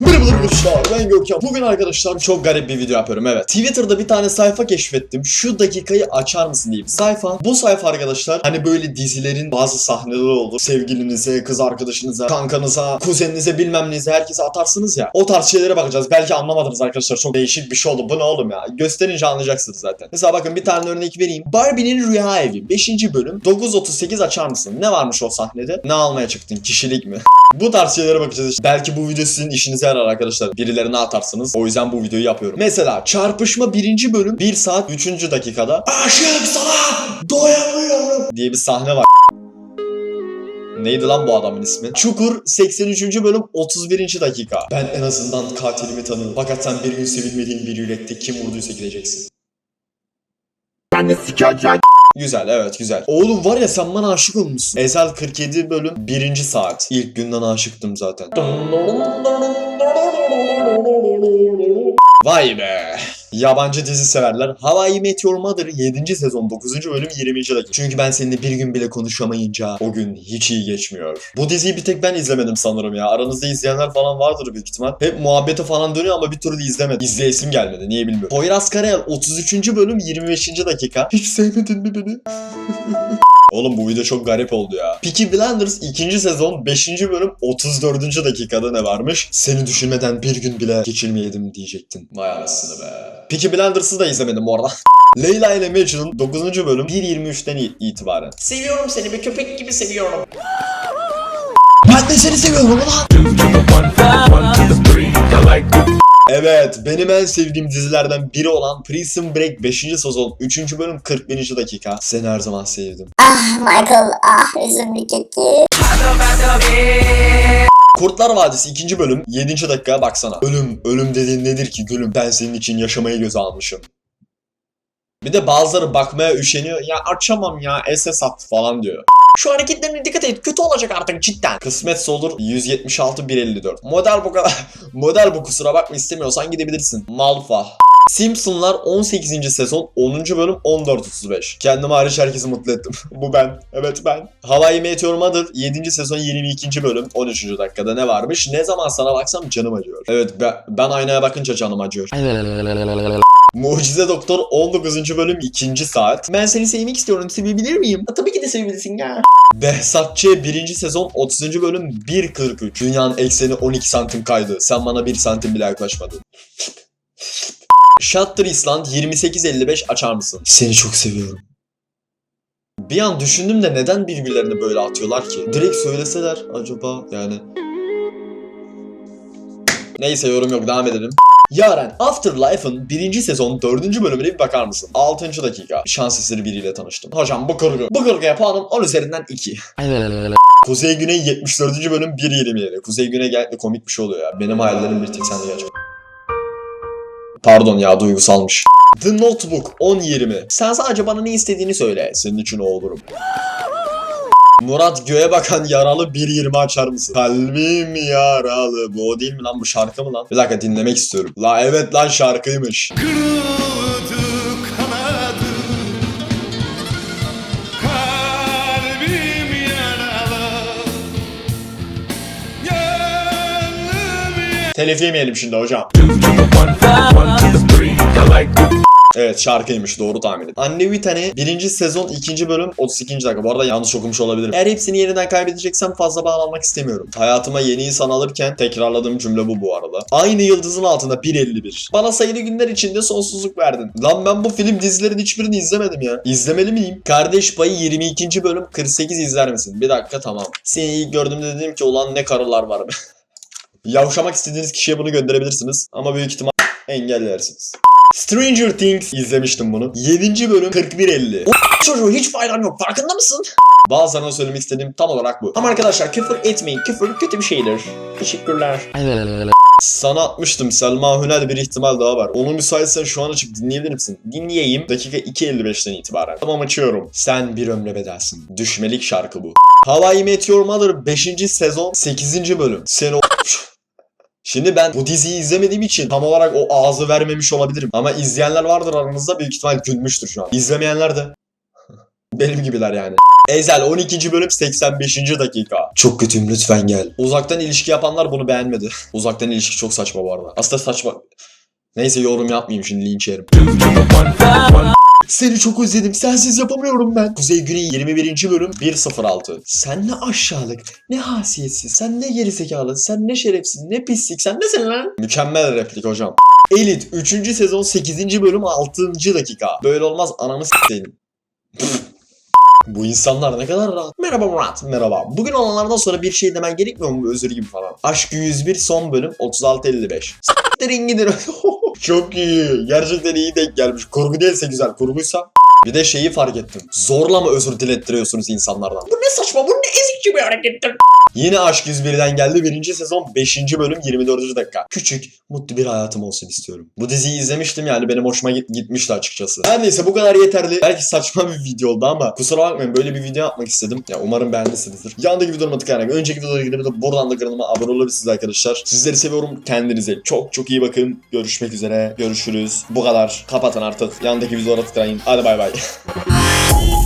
Merhabalar arkadaşlar ben Gökhan. Bugün arkadaşlar çok garip bir video yapıyorum evet. Twitter'da bir tane sayfa keşfettim. Şu dakikayı açar mısın diye bir sayfa. Bu sayfa arkadaşlar hani böyle dizilerin bazı sahneleri olur. Sevgilinize, kız arkadaşınıza, kankanıza, kuzeninize bilmem neyse herkese atarsınız ya. O tarz şeylere bakacağız. Belki anlamadınız arkadaşlar. Çok değişik bir şey oldu. Bu ne oğlum ya? Gösterince anlayacaksınız zaten. Mesela bakın bir tane örnek vereyim. Barbie'nin Rüya Evi 5. bölüm 9.38 açar mısın? Ne varmış o sahnede? Ne almaya çıktın? Kişilik mi? Bu tarz şeylere bakacağız işte. Belki bu video sizin işinize yarar arkadaşlar. Birilerine atarsınız. O yüzden bu videoyu yapıyorum. Mesela çarpışma birinci bölüm 1 saat 3. dakikada Aşığım sana doyamıyorum diye bir sahne var. Neydi lan bu adamın ismi? Çukur 83. bölüm 31. dakika. Ben en azından katilimi tanıyorum. Fakat sen bir gün sevilmediğin bir yürekte kim vurduysa gideceksin. Ben de sikeceğim. Güzel evet güzel. Oğlum var ya sen bana aşık olmuşsun. Ezel 47 bölüm 1. saat. İlk günden aşıktım zaten. Vay be. Yabancı dizi severler. Hawaii Meteor Mother 7. sezon 9. bölüm 20. dakika. Çünkü ben seninle bir gün bile konuşamayınca o gün hiç iyi geçmiyor. Bu diziyi bir tek ben izlemedim sanırım ya. Aranızda izleyenler falan vardır büyük ihtimal. Hep muhabbete falan dönüyor ama bir türlü izlemedim. İzleyesim gelmedi niye bilmiyorum. Poyraz Karayel 33. bölüm 25. dakika. Hiç sevmedin mi beni? Oğlum bu video çok garip oldu ya. Peaky Blinders 2. sezon 5. bölüm 34. dakikada ne varmış? Seni düşünmeden bir gün bile geçirmeyeydim diyecektin. Vay anasını be. Peaky Blinders'ı da izlemedim bu arada. Leyla ile Mecnun 9. bölüm 1.23'ten i- itibaren. Seviyorum seni bir köpek gibi seviyorum. Ben de seni seviyorum ulan. Evet, benim en sevdiğim dizilerden biri olan Prison Break 5. sezon 3. bölüm 41. dakika. Seni her zaman sevdim. Ah Michael, ah üzümlü keki. Kurtlar Vadisi 2. bölüm 7. dakika baksana. Ölüm, ölüm dediğin nedir ki gülüm? Ben senin için yaşamayı göze almışım. Bir de bazıları bakmaya üşeniyor. Ya açamam ya SS at falan diyor. Şu hareketlerine dikkat et kötü olacak artık cidden. Kısmetse olur 176 154. Model bu kadar. Model bu kusura bakma istemiyorsan gidebilirsin. Malfa. Simpsonlar 18. sezon 10. bölüm 14.35. Kendimi hariç herkesi mutlu ettim. bu ben. Evet ben. Hawaii Meteor Mother 7. sezon 22. bölüm 13. dakikada ne varmış? Ne zaman sana baksam canım acıyor. Evet ben, ben aynaya bakınca canım acıyor. Mucize Doktor 19. bölüm 2. saat. Ben seni sevmek istiyorum. Sevebilir miyim? Ha, tabii ki de sevilirsin ya. Behzat Ç. 1. sezon 30. bölüm 1.43. Dünyanın ekseni 12 santim kaydı. Sen bana 1 santim bile yaklaşmadın. Shutter Island 28.55 açar mısın? Seni çok seviyorum. Bir an düşündüm de neden birbirlerine böyle atıyorlar ki? Direkt söyleseler acaba yani. Neyse yorum yok devam edelim. Yaren Afterlife'ın 1. sezon 4. bölümüne bir bakar mısın? 6. dakika. Şans eseri biriyle tanıştım. Hocam bu kurgu. Bu kurguya puanım 10 üzerinden 2. Kuzey Güney 74. bölüm 1.27. Kuzey Güney genellikle komik bir şey oluyor ya. Benim hayallerim bir tek sende gerçek. Pardon ya duygusalmış. The Notebook 10.20. Sen sadece bana ne istediğini söyle. Senin için o olurum. Murat göğe bakan yaralı 1.20 açar mısın? Kalbim yaralı. Bu o değil mi lan? Bu şarkı mı lan? Bir dakika dinlemek istiyorum. La evet lan şarkıymış. Kırıldı kanadı Kalbim yaralı Gönlüm Telif yemeyelim şimdi hocam. Evet şarkıymış doğru tahmin et. Anne tane birinci sezon ikinci bölüm 32. dakika. Bu arada yanlış okumuş olabilirim. Eğer hepsini yeniden kaybedeceksem fazla bağlanmak istemiyorum. Hayatıma yeni insan alırken tekrarladığım cümle bu bu arada. Aynı yıldızın altında 1.51. Bana sayılı günler içinde sonsuzluk verdin. Lan ben bu film dizilerin hiçbirini izlemedim ya. İzlemeli miyim? Kardeş Payı 22. bölüm 48 izler misin? Bir dakika tamam. Seni ilk gördüğümde dedim ki ulan ne karılar var. Yavşamak istediğiniz kişiye bunu gönderebilirsiniz. Ama büyük ihtimal engellersiniz. Stranger Things izlemiştim bunu. 7. bölüm 41.50. O çocuğu hiç faydan yok farkında mısın? Bazılarına söylemek istediğim tam olarak bu. Ama arkadaşlar küfür etmeyin. Küfür kötü bir şeydir. Teşekkürler. Sana atmıştım Selma Hünel bir ihtimal daha var. Onu müsaitsen şu an açıp dinleyebilir misin? Dinleyeyim. Dakika 2.55'ten itibaren. Tamam açıyorum. Sen bir ömre bedelsin. Düşmelik şarkı bu. Hawaii Meteor Mother 5. sezon 8. bölüm. Sen o... Şimdi ben bu diziyi izlemediğim için tam olarak o ağzı vermemiş olabilirim. Ama izleyenler vardır aranızda büyük ihtimal gülmüştür şu an. İzlemeyenler de Benim gibiler yani. Ezel 12. bölüm 85. dakika. Çok kötüyüm lütfen gel. Uzaktan ilişki yapanlar bunu beğenmedi. Uzaktan ilişki çok saçma bu arada. Aslında saçma. Neyse yorum yapmayayım şimdi linç yerim. Seni çok özledim. Sensiz yapamıyorum ben. Kuzey Güney 21. bölüm 106. Sen ne aşağılık, ne hasiyetsiz, sen ne gerizekalı, sen ne şerefsiz, ne pislik, sen nesin lan? Mükemmel replik hocam. Elit 3. sezon 8. bölüm 6. dakika. Böyle olmaz ananı s**eyim. Bu insanlar ne kadar rahat. Merhaba Murat. Merhaba. Bugün olanlardan sonra bir şey demen gerekmiyor mu? Özür gibi falan. Aşk 101 son bölüm 36-55. S**tirin gidin. Çok iyi. Gerçekten iyi denk gelmiş. Kurgu değilse güzel. Kurguysa bir de şeyi fark ettim. Zorla mı özür dilettiriyorsunuz insanlardan? Bu ne saçma, bu ne ezikçi bir harekettir. Yine Aşk 101'den geldi. Birinci sezon 5. bölüm 24. dakika. Küçük, mutlu bir hayatım olsun istiyorum. Bu diziyi izlemiştim yani benim hoşuma git- gitmişti açıkçası. Her neyse bu kadar yeterli. Belki saçma bir video oldu ama kusura bakmayın böyle bir video yapmak istedim. Ya umarım beğenmişsinizdir. Yandaki videoma tıklayarak önceki videolara gidip buradan da kanalıma abone olabilirsiniz arkadaşlar. Sizleri seviyorum. Kendinize çok çok iyi bakın. Görüşmek üzere. Görüşürüz. Bu kadar. Kapatın artık. Yandaki videolara tıklayın. Hadi bay bay. Bye.